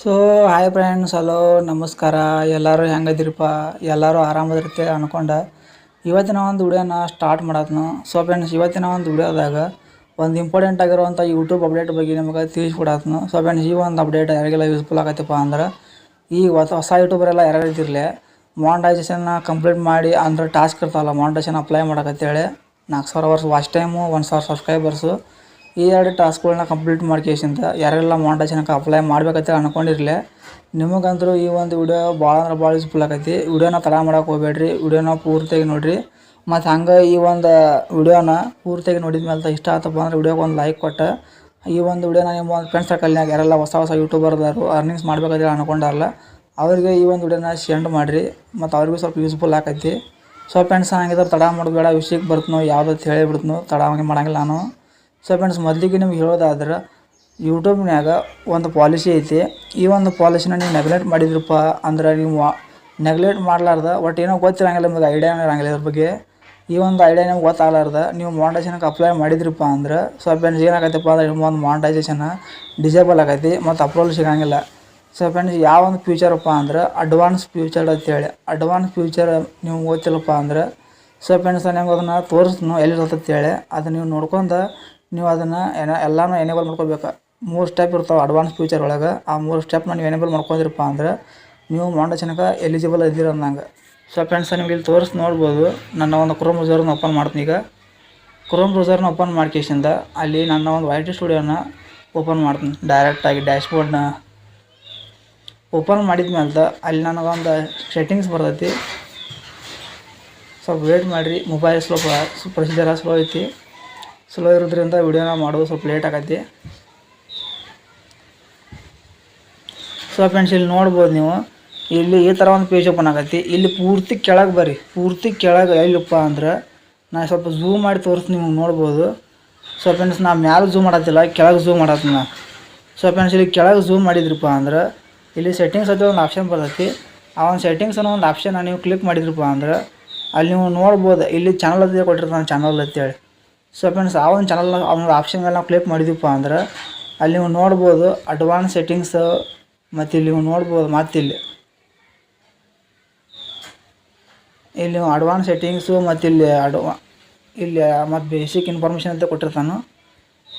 So hi friends hello ನಮಸ್ಕಾರ. ಎಲ್ಲರೂ ಹೆಂಗದಿರಪ್ಪ ಎಲ್ಲರೂ ಆರಾಮದಿರುತ್ತೆ ಅನ್ಕೊಂಡೆ. ಇವತ್ತಿನ ಒಂದು ವಿಡಿಯೋನ ಸ್ಟಾರ್ಟ್ ಮಾಡತ್ನು. ಸೊ ಫ್ರೆಂಡ್ಸ್ ಇವತ್ತಿನ ಒಂದು ವಿಡಿಯೋದಾಗ ಒಂದು ಇಂಪಾರ್ಟೆಂಟ್ ಆಗಿರುವಂಥ ಯೂಟ್ಯೂಬ್ ಅಪ್ಡೇಟ್ ಬಗ್ಗೆ ನಿಮಗೆ ತಿಳಿಸ್ಕೊಡತ್ನು. ಸೊ ಫ್ರೆಂಡ್ಸ್ ಈ ಒಂದು ಅಪ್ಡೇಟ್ ಯಾರಿಗೆಲ್ಲ ಯೂಸ್ಫುಲ್ ಆಗತ್ತಪ್ಪ ಅಂದ್ರೆ, ಈ ಹೊಸ ಹೊಸ ಯೂಟ್ಯೂಬರೆಲ್ಲ ಯಾರ್ಯಾರು ಇದ್ದಿರಲಿ ಕಂಪ್ಲೀಟ್ ಮಾಡಿ ಅಂದ್ರೆ ಟಾಸ್ಕ್ ಇರ್ತಾವಲ್ಲ ಮಾನಿಟೈಸೇಷನ್ ಅಪ್ಲೈ ಮಾಡೋಕತ್ತೇಳಿ. ನಾಲ್ಕು ಸಾವಿರ ವರ್ಷ ವಾಚ್ ಟೈಮು ಒಂದು ಸಾವಿರ ಸಬ್ಸ್ಕ್ರೈಬರ್ಸು ಈ ಎರಡು ಟಾಸ್ಕ್ಗಳನ್ನ ಕಂಪ್ಲೀಟ್ ಮಾಡ್ಕೇಸಿಂದ ಯಾರೆಲ್ಲ ಮಾನಿಟೈಸೇಷನ್ಗೆ ಅಪ್ಲೈ ಮಾಡ್ಬೇಕಂತ ಅನ್ಕೊಂಡಿರಲಿ, ನಿಮಗಂತೂ ಈ ಒಂದು ವಿಡಿಯೋ ಭಾಳ ಅಂದ್ರೆ ಭಾಳ ಯೂಸ್ಫುಲ್ ಆಗೈತಿ ವಿಡಿಯೋನ ತಡ ಮಾಡಕ್ಕೆ ಹೋಗ್ಬೇಡ್ರಿ ವಿಡಿಯೋನ ಪೂರ್ತಿಯಾಗಿ ನೋಡಿರಿ. ಮತ್ತು ಹಂಗೆ ಈ ಒಂದು ವಿಡಿಯೋನ ಪೂರ್ತಿಯಾಗಿ ನೋಡಿದ ಮೇಲೆ ಇಷ್ಟ ಆತಪ್ಪ ಅಂದ್ರೆ ವಿಡಿಯೋಗೆ ಒಂದು ಲೈಕ್ ಕೊಟ್ಟು. ಈ ಒಂದು ವಿಡಿಯೋನ ನಿಮ್ಮ ಒಂದು ಫ್ರೆಂಡ್ಸ್ ಸರ್ಕಲ್ನಾಗ ಯಾರೆಲ್ಲ ಹೊಸ ಹೊಸ ಯೂಟ್ಯೂಬರ್ದಾರು ಅರ್ನಿಂಗ್ಸ್ ಮಾಡ್ಬೇಕಂತ ಅನ್ಕೊಂಡಾರಲ್ಲ, ಅವರಿಗೆ ಈ ಒಂದು ವಿಡಿಯೋನ ಸೆಂಡ್ ಮಾಡಿರಿ. ಮತ್ತು ಅವ್ರಿಗೂ ಸ್ವಲ್ಪ ಯೂಸ್ಫುಲ್ ಆಕೈತಿ. ಸೊ ಫ್ರೆಂಡ್ಸ್ ಹಂಗಿದ್ರೆ ತಡ ಮಾಡೋದು ಬೇಡ ವಿಷಯಕ್ಕೆ ಬರ್ತನೋ ಯಾವ್ದು ಹೇಳಿಬಿಡ್ತನೋ ತಡ ಹಂಗೆ ಮಾಡಂಗಿಲ್ಲ ನಾನು. ಸೊ ಫ್ರೆಂಡ್ಸ್ ಮೊದಲಿಗೆ ನಿಮ್ಗೆ ಹೇಳೋದಾದ್ರೆ ಯೂಟ್ಯೂಬ್ನಾಗ ಒಂದು ಪಾಲಿಸಿ ಐತಿ. ಈ ಒಂದು ಪಾಲಿಸಿನ ನೀವು ನೆಗ್ಲೆಕ್ಟ್ ಮಾಡಿದ್ರಪ್ಪ ಅಂದ್ರೆ ನೀವು ನೆಗ್ಲೆಕ್ಟ್ ಮಾಡಲಾರ್ದ ಒಟ್ಟು ಏನೋ ಗೊತ್ತಿರಂಗಿಲ್ಲ ನಿಮ್ಗೆ ಐಡಿಯಾ ಇರಂಗಿಲ್ಲ ಇದ್ರ ಬಗ್ಗೆ. ಈ ಒಂದು ಐಡಿಯಾ ನಿಮ್ಗೆ ಗೊತ್ತಾಗಲಾರ್ದ, ನೀವು ಮಾನಿಟೈಸೇಷನ್ಗೆ ಅಪ್ಲೈ ಮಾಡಿದ್ರಪ್ಪ ಅಂದ್ರೆ ಸೊ ಫ್ರೆಂಡ್ಸ್ ಏನಾಗತ್ತಪ್ಪ ಅಂದ್ರೆ ನಿಮ್ಮ ಒಂದು ಮಾನಿಟೈಸೇಷನ್ ಡಿಸೇಬಲ್ ಆಗೈತಿ ಮತ್ತು ಅಪ್ರೂವಲ್ ಸಿಗಂಗಿಲ್ಲ. ಸೊ ಫ್ರೆಂಡ್ಸ್ ಯಾವ ಒಂದು ಫ್ಯೂಚರಪ್ಪ ಅಂದ್ರೆ ಅಡ್ವಾನ್ಸ್ ಫ್ಯೂಚರ್ ಅಂತೇಳಿ ಅಡ್ವಾನ್ಸ್ ಫ್ಯೂಚರ್ ನೀವು ಗೊತ್ತಿಲ್ಲಪ್ಪ ಅಂದ್ರೆ ಸೊ ಫ್ರೆಂಡ್ಸ್ ನಿಮ್ಗೆ ಅದನ್ನು ತೋರಿಸ್ತು ಎಲ್ಲಿ ಹೇಳಿ. ಅದನ್ನು ನೀವು ನೋಡ್ಕೊಂಡು ನೀವು ಅದನ್ನು ಏನ ಎಲ್ಲನೂ ಎನೇಬಲ್ ಮಾಡ್ಕೋಬೇಕು. ಮೂರು ಸ್ಟೆಪ್ ಇರ್ತಾವೆ ಅಡ್ವಾನ್ಸ್ ಫ್ಯೂಚರ್ ಒಳಗೆ. ಆ ಮೂರು ಸ್ಟೆಪ್ನ ನೀವು ಎನೇಬಲ್ ಮಾಡ್ಕೊಂಡಿರಪ್ಪ ಅಂದ್ರೆ ನೀವು ಮಾಡೋಚನಕ ಎಲಿಜಿಬಲ್ ಇದ್ದೀರ ಅಂದಂಗೆ. ಸೊ ಫ್ರೆಂಡ್ಸ್ ನಿಮ್ಗೆ ಇಲ್ಲಿ ತೋರಿಸಿ ನೋಡ್ಬೋದು. ನನ್ನ ಒಂದು ಕ್ರೋಮ್ ಬ್ರೌಸರ್ನ ಓಪನ್ ಮಾಡ್ತೀನಿ ಈಗ. ಕ್ರೋಮ್ ಬ್ರೌಸರ್ನ ಓಪನ್ ಮಾಡ್ಕೇಶಿಂದ ಅಲ್ಲಿ ನನ್ನ ಒಂದು ವೈ ಟಿ ಸ್ಟುಡಿಯೋನ ಓಪನ್ ಮಾಡ್ತೀನಿ. ಡೈರೆಕ್ಟಾಗಿ ಡ್ಯಾಶ್ಬೋರ್ಡ್ನ ಓಪನ್ ಮಾಡಿದ ಮೇಲೆ ಅಲ್ಲಿ ನನಗೊಂದು ಸೆಟ್ಟಿಂಗ್ಸ್ ಬರ್ತೈತಿ. ಸ್ವಲ್ಪ ವೇಟ್ ಮಾಡಿರಿ. ಮೊಬೈಲ್ ಸ್ವಲ್ಪ ಪ್ರೊಸೀಜರ ಸ್ಲೋ ಐತಿ. ಸ್ಲೋ ಇರೋದ್ರಿಂದ ವಿಡಿಯೋನ ಮಾಡೋದು ಸ್ವಲ್ಪ ಲೇಟ್ ಆಗೈತಿ. ಸೊ ಫ್ರೆಂಡ್ಸ್ ಇಲ್ಲಿ ನೋಡ್ಬೋದು ನೀವು. ಇಲ್ಲಿ ಈ ಥರ ಒಂದು ಪೇಜ್ ಓಪನ್ ಆಗತ್ತೆ ಇಲ್ಲಿ ಪೂರ್ತಿ ಕೆಳಗೆ ಬರ್ರಿ. ಪೂರ್ತಿ ಕೆಳಗೆ ಎಲ್ಲಿಪ್ಪ ಅಂದ್ರೆ ನಾ ಸ್ವಲ್ಪ ಝೂಮ್ ಮಾಡಿ ತೋರಿಸಿ ನಿಮ್ಗೆ ನೋಡ್ಬೋದು. ಸೊ ಫ್ರೆಂಡ್ಸ್ ನಾ ಮ್ಯಾಲೆ ಝೂಮ್ ಮಾಡತ್ತಿಲ್ಲ, ಕೆಳಗೆ ಝೂಮ್ ಮಾಡತ್ತಿನ ಸೊ ಫ್ರೆಂಡ್ಸ್ ಇಲ್ಲಿ ಕೆಳಗೆ ಝೂಮ್ ಮಾಡಿದ್ರಪ್ಪ ಅಂದ್ರೆ ಇಲ್ಲಿ ಸೆಟ್ಟಿಂಗ್ಸ್ ಅಂತ ಒಂದು ಆಪ್ಷನ್ ಬರ್ತೈತಿ. ಆ ಒಂದು ಸೆಟ್ಟಿಂಗ್ಸ್ ಅನ್ನೋ ಒಂದು ಆಪ್ಷನ್ ನೀವು ಕ್ಲಿಕ್ ಮಾಡಿದ್ರಪ್ಪ ಅಂದ್ರೆ ಅಲ್ಲಿ ನೀವು ನೋಡ್ಬೋದು. ಇಲ್ಲಿ ಚಾನಲ್ ಅದೇ ಕೊಟ್ಟಿರ್ತಾನೆ ಚಾನಲ್ ಅಂತೇಳಿ. ಸೊ ಫ್ರೆಂಡ್ಸ್ ಆ ಒಂದು ಚಾನಲ್ ಅವನ ಆಪ್ಷನ್ ನಾವು ಕ್ಲಿಕ್ ಮಾಡಿದ್ವಪ್ಪ ಅಂದ್ರೆ ಅಲ್ಲಿ ನೀವು ನೋಡ್ಬೋದು ಅಡ್ವಾನ್ಸ್ ಸೆಟ್ಟಿಂಗ್ಸ್ ಮತ್ತು ಇಲ್ಲಿ ನೀವು ನೋಡ್ಬೋದು ಮತ್ತಿಲ್ಲಿ. ಇಲ್ಲಿ ನೀವು ಅಡ್ವಾನ್ಸ್ ಸೆಟ್ಟಿಂಗ್ಸು ಮತ್ತು ಇಲ್ಲಿ ಅಡ್ವಾ ಇಲ್ಲಿ ಮತ್ತು ಬೇಸಿಕ್ ಇನ್ಫಾರ್ಮೇಷನ್ ಅಂತ ಕೊಟ್ಟಿರ್ತಾನು.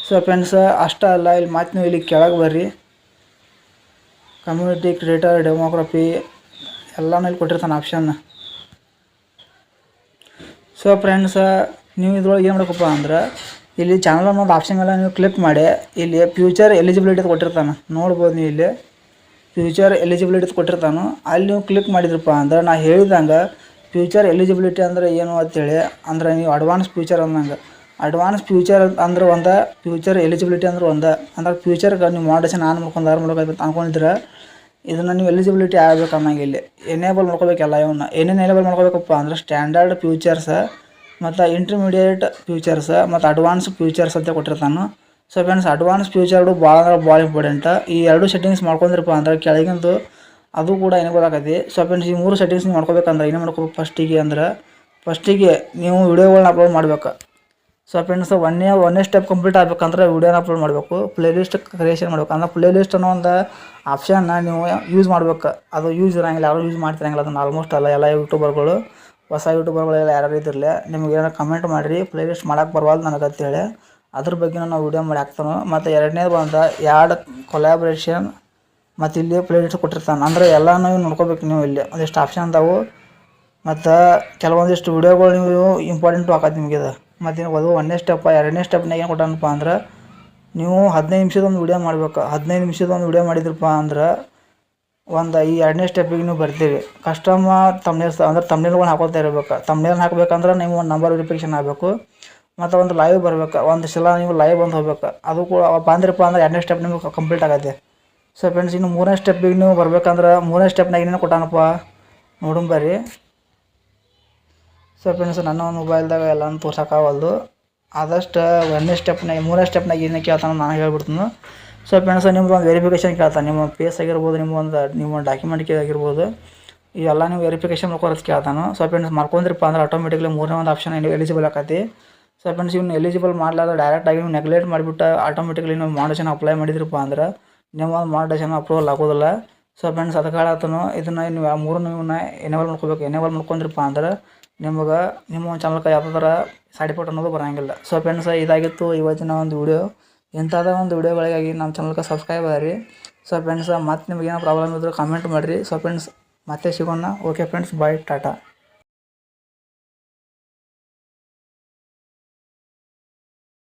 ಸೊ ಫ್ರೆಂಡ್ಸ್ ಅಷ್ಟೇ ಅಲ್ಲ, ಇಲ್ಲಿ ಮತ್ತು ನೀವು ಇಲ್ಲಿ ಕೆಳಗೆ ಬರ್ರಿ. ಕಮ್ಯುನಿಟಿ ಕ್ರಿಯೇಟರ್ ಡೆಮೋಗ್ರಫಿ ಎಲ್ಲನೂ ಇಲ್ಲಿ ಕೊಟ್ಟಿರ್ತಾನೆ ಆಪ್ಷನ್ ಸೊ ಫ್ರೆಂಡ್ಸ್ ನೀವು ಇದ್ರೊಳಗೆ ಏನು ಮಾಡಬೇಕಪ್ಪ ಅಂದ್ರೆ, ಇಲ್ಲಿ ಚಾನಲ್ ಅನ್ನೋದು ಆಪ್ಷನ್ಗೆಲ್ಲ ನೀವು ಕ್ಲಿಕ್ ಮಾಡಿ, ಇಲ್ಲಿ ಫ್ಯೂಚರ್ ಎಲಿಜಿಬಿಲಿಟಿ ಕೊಟ್ಟಿರ್ತಾನೆ, ನೋಡ್ಬೋದು ನೀವು ಇಲ್ಲಿ. ಫ್ಯೂಚರ್ ಎಲಿಜಿಬಿಲಿಟಿ ಕೊಟ್ಟಿರ್ತಾನೆ, ಅಲ್ಲಿ ನೀವು ಕ್ಲಿಕ್ ಮಾಡಿದ್ರಪ್ಪ ಅಂದ್ರೆ, ನಾ ಹೇಳಿದಂಗೆ ಫ್ಯೂಚರ್ ಎಲಿಜಿಬಿಲಿಟಿ ಅಂದ್ರೆ ಏನು ಅಂತೇಳಿ, ಅಂದ್ರೆ ನೀವು ಅಡ್ವಾನ್ಸ್ ಫ್ಯೂಚರ್ ಅಂದಂಗೆ. ಅಡ್ವಾನ್ಸ್ ಫ್ಯೂಚರ್ ಅಂದ್ರೆ ಒಂದು ಫ್ಯೂಚರ್ ಎಲಿಜಿಬಿಲಿಟಿ ಅಂದ್ರೆ ಒಂದು. ಅಂದ್ರೆ ಫ್ಯೂಚರ್ಗೆ ನೀವು ಮಾಡೇಷನ್ ಆನ್ ಮಾಡ್ಕೊಂಡು ಆನ್ ಮಾಡ್ಬೇಕು ಅನ್ಕೊಂಡಿದ್ರೆ, ಇದನ್ನು ನೀವು ಎಲಿಜಿಬಿಲಿಟಿ ಆಗಬೇಕು ಅನ್ನಂಗೆ ಇಲ್ಲಿ ಎನೇಬಲ್ ಮಾಡ್ಕೋಬೇಕಲ್ಲ ಇವನ್ನ ಏನೇನು ಎನೇಬಲ್ ಮಾಡ್ಕೋಬೇಕಪ್ಪ ಅಂದ್ರೆ ಸ್ಟ್ಯಾಂಡರ್ಡ್ ಫ್ಯೂಚರ್ಸ್ ಮತ್ತು ಇಂಟರ್ಮೀಡಿಯೇಟ್ ಫ್ಯೂಚರ್ಸ್ ಮತ್ತು ಅಡ್ವಾನ್ಸ್ ಫ್ಯೂಚರ್ಸ್ ಅಂತ ಕೊಟ್ಟಿರ್ತಾನೆ. ಸೊ ಫ್ರೆಂಡ್ಸ್ ಅಡ್ವಾನ್ಸ್ ಫ್ಯೂಚರ್ಡು ಭಾಳ ಅಂದ್ರೆ ಭಾಳ ಇಂಪಾರ್ಟೆಂಟ್ ಈ ಎರಡು ಸೆಟ್ಟಿಂಗ್ಸ್ ಮಾಡ್ಕೊಂಡ್ರಪ್ಪ ಅಂದ್ರೆ ಕೆಳಗಿಂದು ಅದು ಕೂಡ ಏನು ಗೊತ್ತಾಗತ್ತೆ. ಸೊ ಫ್ರೆಂಡ್ಸ್ ಈ ಮೂರು ಸೆಟ್ಟಿಂಗ್ಸ್ ಮಾಡ್ಕೋಬೇಕಂದ್ರೆ ಏನು ಮಾಡ್ಕೋಬೇಕು ಫಸ್ಟಿಗೆ ಅಂದ್ರೆ ಫಸ್ಟಿಗೆ ನೀವು ವಿಡಿಯೋಗಳನ್ನ ಅಪ್ಲೋಡ್ ಮಾಡ್ಬೇಕು. ಸೊ ಫ್ರೆಂಡ್ಸ್ ಒನ್ನೇ ಒನ್ನೇ ಸ್ಟೆಪ್ ಕಂಪ್ಲೀಟ್ ಆಗಬೇಕಂದ್ರೆ ವಿಡಿಯೋನ ಅಪ್ಲೋಡ್ ಮಾಡಬೇಕು. ಪ್ಲೇ ಲಿಸ್ಟ್ ಕ್ರಿಯೇಷನ್ ಮಾಡಬೇಕು. ಅಂದ್ರೆ ಪ್ಲೇಲಿಸ್ಟ್ ಅನ್ನೋ ಒಂದು ಆಪ್ಷನ್ನ ನೀವು ಯೂಸ್ ಮಾಡ್ಬೇಕು. ಅದು ಯೂಸ್ ಇರಂಗಿಲ್ಲ, ಯಾರು ಯೂಸ್ ಮಾಡ್ತಿರಂಗಿಲ್ಲ, ಅದನ್ನು ಆಲ್ಮೋಸ್ಟ್ ಅಲ್ಲ, ಎಲ್ಲ ಯೂಟ್ಯೂಬರ್ಗಳು ಹೊಸ ಯೂಟ್ಯೂಬರ್ಗಳೆಲ್ಲ ಯಾರು ಇದ್ದಿರಲಿ, ನಿಮ್ಗೆ ಏನೋ ಕಮೆಂಟ್ ಮಾಡಿರಿ ಪ್ಲೇಲಿಸ್ಟ್ ಮಾಡೋಕ್ಕೆ ಬರವಲ್ದು ನನಗೆ ಅಂತೇಳಿ ಅದ್ರ ಬಗ್ಗೆ ನಾವು ವೀಡಿಯೋ ಮಾಡಿ ಹಾಕ್ತಾನೆ. ಮತ್ತು ಎರಡನೇದು ಬಂದ ಎರಡು ಕೊಲ್ಯಾಬ್ರೇಷನ್ ಮತ್ತು ಇಲ್ಲಿ ಪ್ಲೇಲಿಸ್ಟ್ ಕೊಟ್ಟಿರ್ತಾನೆ. ಅಂದರೆ ಎಲ್ಲನೂ ನೋಡ್ಕೋಬೇಕು ನೀವು ಇಲ್ಲಿ. ಒಂದಿಷ್ಟು ಆಪ್ಷನ್ ಅದಾವು. ಮತ್ತು ಕೆಲವೊಂದಿಷ್ಟು ವೀಡಿಯೋಗಳು ನೀವು ಇಂಪಾರ್ಟೆಂಟು ಹಾಕೋದು ನಿಮಗೆ ಮತ್ತು ಅದು ಒಂದನೇ ಸ್ಟೆಪ್ಪ ಎರಡನೇ ಸ್ಟೆಪ್ನಾಗ ಏನು ಕೊಟ್ಟಾನಪ್ಪ ಅಂದ್ರೆ, ನೀವು ಹದಿನೈದು ನಿಮಿಷದೊಂದು ವಿಡಿಯೋ ಮಾಡ್ಬೇಕು. ಹದಿನೈದು ನಿಮಿಷದ ಒಂದು ವಿಡಿಯೋ ಮಾಡಿದ್ರಪ್ಪ ಅಂದ್ರೆ ಒಂದು ಈ ಎರಡನೇ ಸ್ಟೆಪ್ಪಿಗೆ ನೀವು ಬರ್ತೀವಿ ಕಸ್ಟಮರ್ ತಮ್ನೇಲ್ಸ್ ಅಂದ್ರೆ ತಮ್ನೇಲ್ಗಳನ್ನ ಹಾಕೋತಾ ಇರಬೇಕು. ತಮ್ನೇಲ್ ಹಾಕ್ಬೇಕಂದ್ರೆ ನೀವು ಒಂದು ನಂಬರ್ ವೆರಿಫಿಕೇಷನ್ ಆಗಬೇಕು. ಮತ್ತು ಒಂದು ಲೈವ್ ಬರ್ಬೇಕು. ಒಂದು ಸಲ ನೀವು ಲೈವ್ ಬಂದು ಹೋಗ್ಬೇಕು. ಅದು ಕೂಡ ಬಂದ್ರಪ್ಪ ಅಂದ್ರೆ ಎರಡನೇ ಸ್ಟೆಪ್ ನಿಮಗೆ ಕಂಪ್ಲೀಟ್ ಆಗುತ್ತೆ. ಸೊ ಫ್ರೆಂಡ್ಸ್ ಇನ್ನು ಮೂರನೇ ಸ್ಟೆಪ್ಪಿಗೆ ನೀವು ಬರ್ಬೇಕಂದ್ರೆ ಮೂರನೇ ಸ್ಟೆಪ್ನಾಗ ಏನೇನು ಕೊಟ್ಟಾನಪ್ಪ? ನೋಡಿ ಬರ್ರಿ. ಸೊ ಫ್ರೆಂಡ್ಸ್ ನನ್ನ ಒಂದು ಮೊಬೈಲ್ದಾಗ ಎಲ್ಲನೂ ತೋರ್ಸೋಕ್ಕಾಗಲ್ದು ಆದಷ್ಟು ಒಂದನೇ ಸ್ಟೆಪ್ನಾಗ ಮೂರನೇ ಸ್ಟೆಪ್ನಾಗ ಏನೇ ಕೇಳ್ತಾನೆ ನಾನು ಹೇಳ್ಬಿಡ್ತೀನಿ. ಸೊ ಫ್ರೆಂಡ್ಸ್ ನಿಮ್ಮದು ಒಂದು ವೆರಿಫಿಕೇಶನ್ ಕೇಳ್ತಾನೆ ನಿಮ್ಮ ಫೇಸ್ ಆಗಿರ್ಬೋದು ನಿಮ್ಮ ಒಂದು ನಿಮ್ಮ ಡಾಕ್ಯುಮೆಂಟ್ ಆಗಿರ್ಬೋದು, ಇವೆಲ್ಲ ನೀವು ವೆರಿಫಿಕೇಶನ್ ಮಾಡ್ಕೊಳೋದು ಕೇಳ್ತಾನೆ. ಸೊ ಫ್ರೆಂಡ್ಸ್ ಮಾಡ್ಕೊಂಡ್ರಪ್ಪ ಅಂದ್ರೆ ಆಟೋಮೆಟಿಕ್ಲಿ ಮೂರನೇ ಒಂದು ಆಪ್ಷನ್ ಎಲಿಜಿಬಲ್ ಆಕತಿ. ಸೊ ಫ್ರೆಂಡ್ಸ್ ಇವ್ನು ಎಲಿಜಿಬಲ್ ಮಾಡಲಾರ್ದ ಡೈರೆಕ್ಟಾಗಿ ನೀವು ನೆಗ್ಲೆಕ್ಟ್ ಮಾಡಿಬಿಟ್ಟು ಆಟೋಮೆಟಿಕ್ಲಿ ನೀವು ಮಾಡೇಷನ್ ಅಪ್ಲೈ ಮಾಡಿದ್ರಪ್ಪ ಅಂದ್ರೆ ನಿಮ್ಮ ಒಂದು ಮಾಡಿಟೇಷನ್ ಅಪ್ರೂವಲ್ ಆಗೋದಿಲ್ಲ ಸೊ ಫ್ರೆಂಡ್ಸ್ ಅದಕ್ಕೆ ಹೇಳತ್ತನು ಇದನ್ನು ನೀವು ಆ ಮೂರು ನೀವನ್ನ ಎನೇಬಲ್ ಮಾಡ್ಕೋಬೇಕು. ಎನೇಬಲ್ ಮಾಡ್ಕೊಂಡ್ರಪ್ಪ ಅಂದ್ರೆ ನಿಮಗೆ ನಿಮ್ಮ ಒಂದು ಚಾನಲ್ಗೆ ಯಾವ ಥರ ಸೈಡ್ ಎಫೆಕ್ಟ್ ಅನ್ನೋದು ಬರೋಂಗಿಲ್ಲ. ಸೊ ಫ್ರೆಂಡ್ಸ್ ಇದಾಗಿತ್ತು ಇವತ್ತಿನ ಒಂದು ವಿಡಿಯೋ ಇಂಥದ ಒಂದು ವಿಡಿಯೋಗಳಿಗಾಗಿ ನಮ್ಮ ಚಾನಲ್ಗೆ ಸಬ್ಸ್ಕ್ರೈಬ್ ಆಗಿರಿ. ಸೊ ಫ್ರೆಂಡ್ಸ್ ಮತ್ತೆ ನಿಮಗೇನೋ ಪ್ರಾಬ್ಲಮ್ ಇದ್ದರೂ ಕಾಮೆಂಟ್ ಮಾಡಿರಿ. ಸೊ ಫ್ರೆಂಡ್ಸ್ ಮತ್ತೆ ಸಿಗೋಣ. Okay friends bye Tata